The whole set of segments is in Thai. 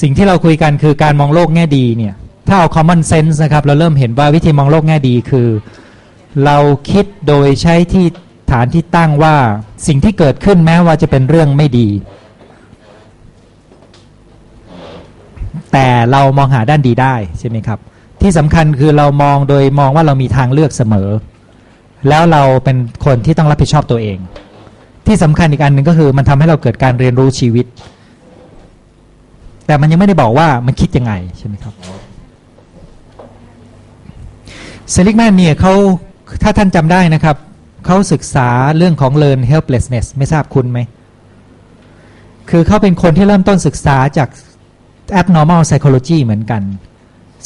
สิ่งที่เราคุยกันคือการมองโลกแง่ดีเนี่ย ถ้าเอา common sense นะครับ เราเริ่มเห็นว่าวิธีมองโลกแง่ดีคือ เราคิดโดยใช้ที่ฐานที่ตั้งว่าสิ่งที่เกิดขึ้นแม้ว่าจะเป็นเรื่องไม่ดี แต่เรามองหาด้านดีได้ใช่ไหมครับ ที่สำคัญคือเรามองโดยมองว่าเรามีทางเลือกเสมอ แล้วเราเป็นคนที่ต้องรับผิดชอบตัวเอง ที่สำคัญอีกอันหนึ่งก็คือมันทำให้เราเกิดการเรียนรู้ชีวิต แต่มันยังไม่ได้บอกว่ามันคิดยังไงใช่ไหมครับเซลิกแมนเนี่ยเขาถ้าท่านจำได้นะครับเขาศึกษาเรื่องของ learn helplessness ไม่ทราบคุณไหม คือเขาเป็นคนที่เริ่มต้นศึกษาจาก abnormal psychology เหมือนกัน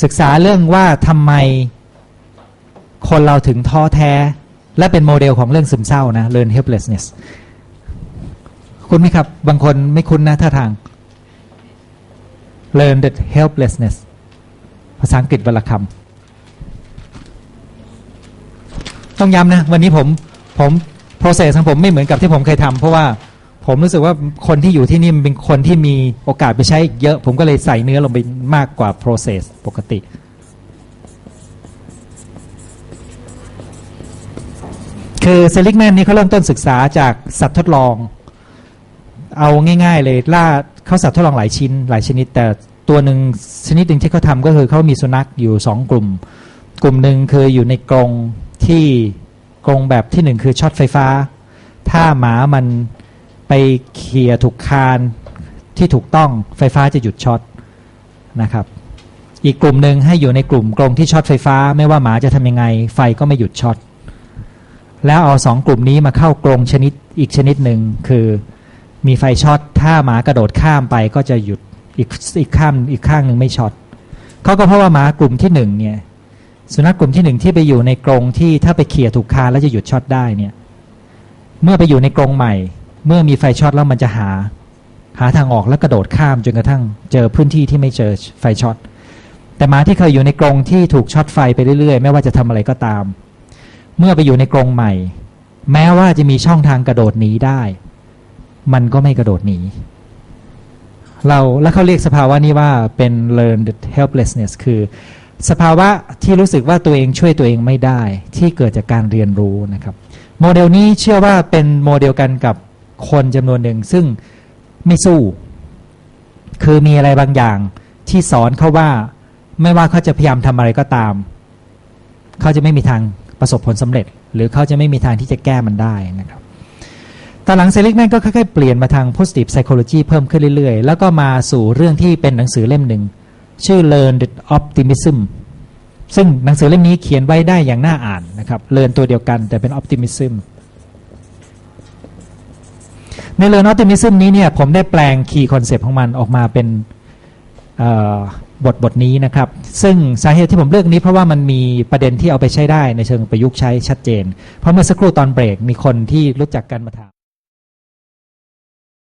ศึกษาเรื่องว่าทำไมคนเราถึงท้อแท้ และเป็นโมเดลของเรื่องซึมเศร้านะ learn helplessness คุณไหมครับ บางคนไม่คุ้นนะท่าทาง learn the helplessness ภาษาอังกฤษวรรคำต้องย้ำนะ วันนี้ผมผม process ของผมไม่เหมือนกับที่ผมเคยทำเพราะว่าผมรู้สึกว่าคนที่อยู่ที่นี่มันเป็นคนที่มีโอกาสไปใช้เยอะ ผมก็เลยใส่เนื้อลงไปมากกว่า process ปกติ คือเซลิกแมนนี่เขาเริ่มต้นศึกษาจากสัตว์ทดลอง เอาง่าย ๆ เลยล่าเขาสัตว์ทดลองหลายชิ้นหลายชนิด แต่ตัวหนึ่งชนิดหนึ่งที่เขาทำก็คือเขามีสุนัขอยู่สองกลุ่ม กลุ่มหนึ่งคืออยู่ในกรงที่กรงแบบที่หนึ่งคือช็อตไฟฟ้า ถ้าหมามันไปเคลียถูกคานที่ถูกต้องไฟฟ้าจะหยุดช็อตนะครับ อีกกลุ่มหนึ่งให้อยู่ในกลุ่มกรงที่ช็อตไฟฟ้า ไม่ว่าหมาจะทำยังไง ไฟก็ไม่หยุดช็อตแล้วเอาสองกลุ่มนี้มาเข้ากรงชนิดอีกชนิดหนึ่งคือ มีไฟช็อตถ้าหมากระโดดข้ามไปก็จะหยุดอีกอีกข้ามอีกข้างหนึ่งไม่ช็อตเขาก็เพราะว่าหมากลุ่มที่หนึ่งเนี่ยสุนัขกลุ่มที่หนึ่งที่ไปอยู่ในกรงที่ถ้าไปเขี่ยถูกคานแล้วจะหยุดช็อตได้เนี่ย เมื่อไปอยู่ในกรงใหม่ เมื่อมีไฟช็อตแล้วมันจะหา หาทางออกแล้วกระโดดข้ามจนกระทั่งเจอพื้นที่ที่ไม่เจอไฟช็อตแต่หมาที่เคยอยู่ในกรงที่ถูกช็อตไฟไปเรื่อยๆ ไม่ว่าจะทำอะไรก็ตาม เมื่อไปอยู่ในกรงใหม่ แม้ว่าจะมีช่องทางกระโดดหนีได้ มันก็ไม่กระโดดหนี เราแล้วเขาเรียกสภาวะนี้ว่าเป็น learned helplessness คือ สภาวะที่รู้สึกว่าตัวเองช่วยตัวเองไม่ได้ ที่เกิดจากการเรียนรู้นะครับ โมเดลนี้เชื่อว่าเป็นโมเดลกันกับคนจำนวนหนึ่งซึ่งไม่สู้ คือมีอะไรบางอย่างที่สอนเขาว่า ไม่ว่าเขาจะพยายามทำอะไรก็ตาม เขาจะไม่มีทางประสบผลสำเร็จ หรือเขาจะไม่มีทางที่จะแก้มันได้นะครับ ตอนหลังเซลิกแมนก็ค่อยๆเปลี่ยนมาทาง positive psychology เพิ่มขึ้นเรื่อยๆ แล้วก็มาสู่เรื่องที่เป็นหนังสือเล่มหนึ่ง ชื่อ Learn Optimism ซึ่งหนังสือเล่มนี้เขียนไว้ได้อย่างน่าอ่านนะครับ Learn ตัวเดียวกันแต่เป็น Optimism ใน Learn Optimism นี้เนี่ยผมได้แปลง key concept ของมันออกมาเป็นบทบทนี้นะครับ ซึ่งสาเหตุที่ผมเลือกนี้เพราะว่ามันมีประเด็นที่เอาไปใช้ได้ในเชิงประยุกต์ใช้ชัดเจน เพราะเมื่อสักครู่ตอนเบรกมีคนที่รู้จักกันมาถาม